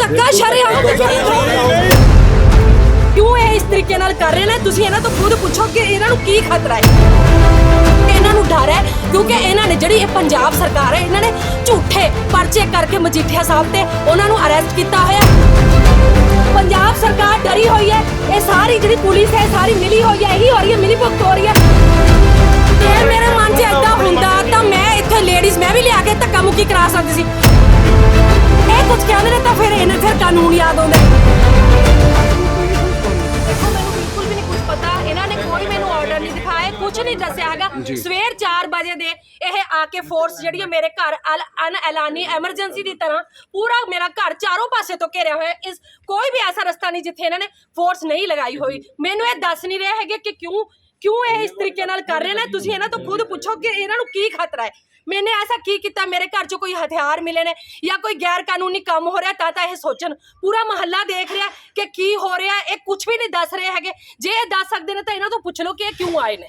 ਧੱਕਾ ਸ਼ਰੇਆਮ ਕਿਉਂ ਇਹ ਇਸ ਤਰੀਕੇ ਨਾਲ ਕਰ ਰਹੇ ਨੇ? ਤੁਸੀਂ ਇਹਨਾਂ ਤੋਂ ਖੁਦ ਪੁੱਛੋ ਕਿ ਇਹਨਾਂ ਨੂੰ ਕੀ ਖਤਰਾ ਹੈ। ਇਹਨਾਂ ਨੂੰ ਡਰ ਹੈ ਕਿਉਂਕਿ ਇਹਨਾਂ ਨੇ ਜਿਹੜੀ ਇਹ ਪੰਜਾਬ ਸਰਕਾਰ ਹੈ ਇਹਨਾਂ ਨੇ ਝੂਠੇ ਪਰਚੇ ਕਰਕੇ ਮਜੀਠੀਆ ਸਾਹਿਬ ਤੇ ਉਹਨਾਂ ਨੂੰ ਅਰੈਸਟ ਕੀਤਾ ਹੋਇਆ। ਪੰਜਾਬ ਸਰਕਾਰ ਡਰੀ ਹੋਈ ਹੈ ਇਹ ਸਾਰੀ ਜਿਹੜੀ ਪੁਲਿਸ ਹੈ ਸਾਰੀ ਮਿਲੀ ਹੋਈ ਹੈ ਇਹੀ ਹੋ ਰਹੀ ਹੈ ਮਿਲੀ ਭੁਗਤ ਹੋ ਰਹੀ ਹੈ। ਜੇ ਮੇਰੇ ਮਨ 'ਚ ਏਦਾਂ ਹੁੰਦਾ ਤਾਂ ਮੈਂ ਇੱਥੇ ਲੇਡੀਜ਼ ਮੈਂ ਵੀ ਲਿਆ ਕੇ ਧੱਕਾ ਮੁੱਕੀ ਕਰਾ ਸਕਦੀ ਸੀ। ਕਹਿੰਦੇ ਨੇ ਤਾਂ ਫਿਰ ਇਹਨਾਂ ਫਿਰ ਕਾਨੂੰਨ ਯਾਦ ਆਉਂਦਾ? ਦੇਖੋ ਮੈਨੂੰ ਬਿਲਕੁਲ ਵੀ ਨਹੀਂ ਕੁਝ ਪਤਾ। ਇਹਨਾਂ ਨੇ ਕੋਈ ਮੈਨੂੰ ਆਰਡਰ ਨਹੀਂ ਦਿਖਾਇਆ ਕੁਝ ਨਹੀਂ ਦੱਸਿਆ ਹੈਗਾ। ਸਵੇਰ 4 ਵਜੇ ਦੇ ਇਹ ਆ ਕੇ ਫੋਰਸ ਜਿਹੜੀ ਹੈ ਮੇਰੇ ਘਰ ਅਲ ਅਨ ਐਲਾਨੀ ਐਮਰਜੈਂਸੀ ਦੀ ਤਰ੍ਹਾਂ ਪੂਰਾ ਮੇਰਾ ਘਰ ਚਾਰੋਂ ਪਾਸੇ ਤੋਂ ਘੇਰਿਆ ਹੋਇਆ ਹੈ। ਇਸ ਕੋਈ ਵੀ ਐਸਾ ਰਸਤਾ ਨਹੀਂ ਜਿੱਥੇ ਇਹਨਾਂ ਨੇ ਫੋਰਸ ਨਹੀਂ ਲਗਾਈ ਹੋਈ। ਮੈਨੂੰ ਇਹ ਦੱਸ ਨਹੀਂ ਰਹੇ ਹੈਗੇ ਕਿ ਕਿਉਂ ਕਿਉਂ ਇਹ ਇਸ ਤਰੀਕੇ ਨਾਲ ਕਰ ਰਹੇ ਨੇ ਤੁਸੀਂ ਇਹਨਾਂ ਤੋਂ ਖੁਦ ਪੁੱਛੋ ਕਿ ਇਹਨਾਂ ਨੂੰ ਕੀ ਖਤਰਾ ਹੈ ਮੈਨੇ ਐਸਾ ਕੀ ਕੀਤਾ ਮੇਰੇ ਘਰ 'ਚ ਕੋਈ ਹਥਿਆਰ ਮਿਲੇ ਨੇ ਜਾਂ ਕੋਈ ਗੈਰ ਕਾਨੂੰਨੀ ਕੰਮ ਹੋ ਰਿਹਾ ਤਾਂ ਤਾਂ ਇਹ ਸੋਚਣ ਪੂਰਾ ਮਹੱਲਾ ਦੇਖ ਰਿਹਾ ਕਿ ਕੀ ਹੋ ਰਿਹਾ ਇਹ ਕੁਝ ਵੀ ਨਹੀਂ ਦੱਸ ਰਹੇ ਹੈਗੇ ਜੇ ਇਹ ਦੱਸ ਸਕਦੇ ਨੇ ਤਾਂ ਇਹਨਾਂ ਤੋਂ ਪੁੱਛ ਲਓ ਕਿ ਇਹ ਕਿਉਂ ਆਏ ਨੇ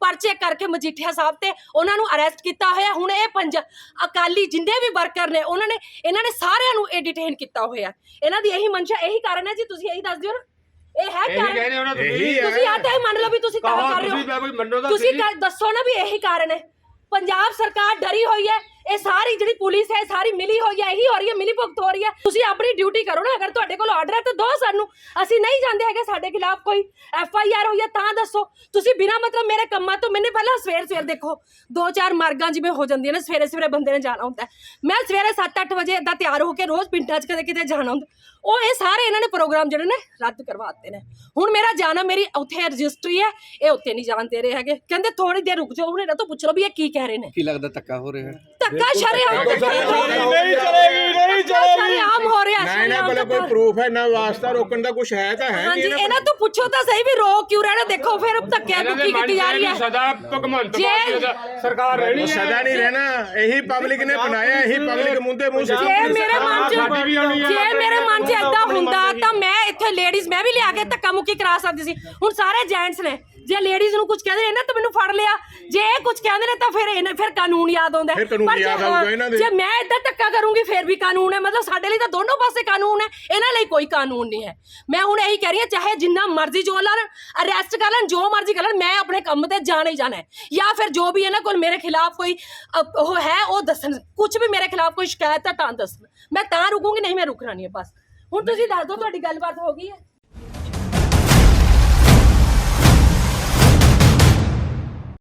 ਪਰਚੇ ਕਰਕੇ ਮਜੀਠੀਆ ਸਾਹਿਬ ਤੇ ਉਹਨਾਂ ਨੂੰ ਅਰੈਸਟ ਕੀਤਾ ਹੋਇਆ। ਹੁਣ ਇਹ ਪੰਜ ਅਕਾਲੀ ਜਿੰਨੇ ਵੀ ਵਰਕਰ ਨੇ ਉਹਨਾਂ ਨੇ ਇਹਨਾਂ ਨੇ ਸਾਰਿਆਂ ਨੂੰ ਇਹ ਡਿਟੇਨ ਕੀਤਾ ਹੋਇਆ। ਇਹਨਾਂ ਦੀ ਇਹੀ ਮਨਸ਼ਾ ਇਹੀ ਕਾਰਨ ਹੈ ਜੀ ਤੁਸੀਂ ਇਹੀ ਦੱਸ ਦਿਓ ਨਾ। ਇਹ ਹੈ ਇਹੀ ਕਾਰਨ? ਕਹਿੰਦੇ ਉਹਨਾਂ ਤੁਸੀਂ। ਇਹੀ ਹੈ। ਤੁਸੀਂ ਆ ਤਾਂ ਇਹ ਮੰਨ ਲਓ ਵੀ ਤੁਸੀਂ ਤਾਂ ਕਹੋ ਕਰ ਰਹੇ ਤੁਸੀਂ ਹੋ। ਕੋਈ ਮੰਨੋ ਤਾਂ ਤੁਸੀਂ ਸਹੀ। ਦੱਸੋ ਨਾ ਵੀ ਇਹੀ ਕਾਰਨ ਹੈ। ਪੰਜਾਬ ਸਰਕਾਰ ਡਰੀ ਹੋਈ ਹੈ। ਇਹ ਸਾਰੀ ਜਿਹੜੀ ਪੁਲਿਸ ਹੈ ਸਾਰੀ ਮਿਲੀ ਹੋਈ ਹੈ ਇਹੀ ਹੋ ਰਹੀ ਹੈ ਮਿਲੀ ਭੁਗਤ ਹੋ ਰਹੀ ਹੈ। ਤੁਸੀਂ ਆਪਣੀ ਡਿਊਟੀ ਕਰੋ ਨਾ ਅਗਰ ਤੁਹਾਡੇ ਕੋਲ ਆਰਡਰ ਹੈ ਤਾਂ ਦੋ ਸਾਨੂੰ। ਅਸੀਂ ਨਹੀਂ ਜਾਂਦੇ ਹੈਗੇ ਸਾਡੇ ਖਿਲਾਫ ਕੋਈ ਐਫ ਆਈ ਆਰ ਹੋਈ ਹੈ ਤਾਂ ਦੱਸੋ। ਤੁਸੀਂ ਬਿਨਾ ਮਤਲਬ ਮੇਰੇ ਕੰਮਾਂ ਤੋਂ ਮੈਨੇ ਪਹਿਲਾਂ ਸਵੇਰ ਸਵੇਰ ਦੇਖੋ। ਦੋ ਚਾਰ ਮਾਰਗਾਂ ਜਿਵੇਂ ਹੋ ਜਾਂਦੀਆਂ ਨੇ ਸਵੇਰੇ ਸਵੇਰੇ ਬੰਦੇ ਨੇ ਜਾਣਾ ਹੁੰਦਾ। ਮੈਂ ਸਵੇਰੇ 7-8 ਵਜੇ ਏਦਾਂ ਤਿਆਰ ਹੋ ਕੇ ਰੋਜ਼ ਪਿੰਡਾਂ 'ਚ ਕਦੇ ਕਿਤੇ ਜਾਣਾ ਹੁੰਦਾ। ਉਹ ਇਹ ਸਾਰੇ ਇਹਨਾਂ ਨੇ ਪ੍ਰੋਗਰਾਮ ਜਿਹੜੇ ਨੇ ਰੱਦ ਕਰਵਾ ਦਿੱਤੇ ਨੇ। ਹੁਣ ਮੇਰਾ ਜਾਣਾ ਮੇਰੀ ਉੱਥੇ ਰਜਿਸਟਰੀ ਹੈ ਇਹ ਉੱਥੇ ਨਹੀਂ ਜਾਣ ਦੇ ਰਹੇ ਹੈਗੇ। ਕਹਿੰਦੇ ਥੋੜੀ ਦੇਰ ਰੁਕ ਜਾਓ ਇਹਨਾਂ ਤੋਂ ਪੁੱਛ ਲਓ ਵੀ ਇਹ ਕੀ ਕਹਿ ਰਹੇ ਨੇ। ਕੀ ਲੱਗਦਾ ਧੱਕਾ ਹੋ ਰਿਹਾ ਹੈ? ਧੱਕਾ ਸ਼ਰੇਆਮ ਨਹੀਂ ਚਲੇਗੀ ਨਹੀਂ ਸ਼ਰੇਆਮ ਹੋ ਰਿਹਾ ਨਾ ਇਹਨਾਂ ਕੋਲ ਕੋਈ। ਪ੍ਰੂਫ ਹੈ ਨਾ ਵਾਸਤਾ ਰੋਕਣ ਦਾ ਕੁਝ ਹੈ ਤਾਂ ਹੈ ਹਾਂਜੀ ਇਹਨਾਂ ਤੋਂ ਪੁੱਛੋ ਤਾਂ ਸਹੀ ਵੀ ਰੋ ਕਿਉਂ ਰਹੇ ਨੇ? ਦੇਖੋ ਫਿਰ ਧੱਕਿਆ ਇਹਨਾਂ ਦੇ ਮੁੱਕੀ ਮਨ ਕੀਤੀ ਜਾ ਰਹੀ ਹੈ। ਸਦਾ ਭਗਵੰਤ ਮਾਨ ਸਰਕਾਰ ਰਹਿਣੀ ਹੈ। ਸਦਾ ਨਹੀਂ ਰਹਿਣਾ ਇਹੀ ਪਬਲਿਕ ਨੇ ਬਣਾਇਆ ਇਹੀ ਪਬਲਿਕ ਮੁੰਦੇ ਮੂੰਹ ਜੇ ਮੇਰੇ ਮਨ ਚ। ਜੇ ਮੇਰੇ ਮਨ ਚ ਏਦਾਂ ਹੁੰਦਾ ਤਾਂ ਮੈਂ ਇੱਥੇ ਲੇਡੀਜ਼ ਮੈਂ ਵੀ ਲਿਆ ਕੇ ਧੱਕਾ ਮੁੱਕੀ ਕਰਾ ਸਕਦੀ ਸੀ। ਹੁਣ ਸਾਰੇ ਜੈਂਟਸ ਨੇ ਜੇ ਲੇਡੀਜ਼ ਨੂੰ ਕੁਝ ਕਹਿੰਦੇ ਨੇ ਨਾ ਤਾਂ ਮੈਨੂੰ ਫੜ ਲਿਆ। ਜੇ ਇਹ ਕੁਝ ਕਹਿੰਦੇ ਨੇ ਤਾਂ ਫਿਰ ਇਹਨਾਂ ਫਿਰ ਕਾਨੂੰਨ ਯਾਦ ਆਉਂਦਾ ਹੈ। ਫਿਰ ਕਾਨੂੰਨ ਪਰ ਜੇ ਯਾਦ ਆਊਗਾ ਹਾਂ, ਇਹਨਾਂ ਦੇ। ਜੇ ਮੈਂ ਏਦਾਂ ਧੱਕਾ ਕਰੂੰਗੀ ਫਿਰ ਵੀ ਕਾਨੂੰਨ ਹੈ। ਮਤਲਬ ਸਾਡੇ ਲਈ ਤਾਂ ਦੋਨੋਂ ਪਾਸੇ ਕਾਨੂੰਨ ਹੈ। ਇਹਨਾਂ ਲਈ ਕੋਈ ਕਾਨੂੰਨ ਨਹੀਂ ਹੈ। ਮੈਂ ਹੁਣ ਇਹੀ ਕਹਿ ਰਹੀ ਹਾਂ ਚਾਹੇ ਜਿੰਨਾ ਮਰਜ਼ੀ ਜੋ ਲੈਣ ਅਰੈਸਟ ਕਰ ਲੈਣ ਜੋ ਮਰਜ਼ੀ ਕਰ ਲੈਣ ਮੈਂ ਆਪਣੇ ਕੰਮ ਤੇ ਜਾਣਾ ਹੀ ਜਾਣਾ ਹੈ। ਜਾਂ ਫਿਰ ਜੋ ਵੀ ਇਹਨਾਂ ਕੋਲ ਮੇਰੇ ਖਿਲਾਫ ਕੋਈ ਅ, ਉਹ ਹੈ ਉਹ ਦੱਸਣ। ਕੁਝ ਵੀ ਮੇਰੇ ਖਿਲਾਫ ਕੋਈ ਸ਼ਿਕਾਇਤ ਹੈ ਤਾਂ ਦੱਸਣ। ਮੈਂ ਤਾਂ ਰੁਕੂੰਗੀ ਨਹੀਂ ਮੈਂ ਰੁਕਣਾ ਨਹੀਂ ਹੈ ਬਸ। ਹੁਣ ਤੁਸੀਂ ਦੱਸ ਦਿਓ ਤੁਹਾਡੀ ਗੱਲਬਾਤ ਹੋ ਗਈ ਹੈ।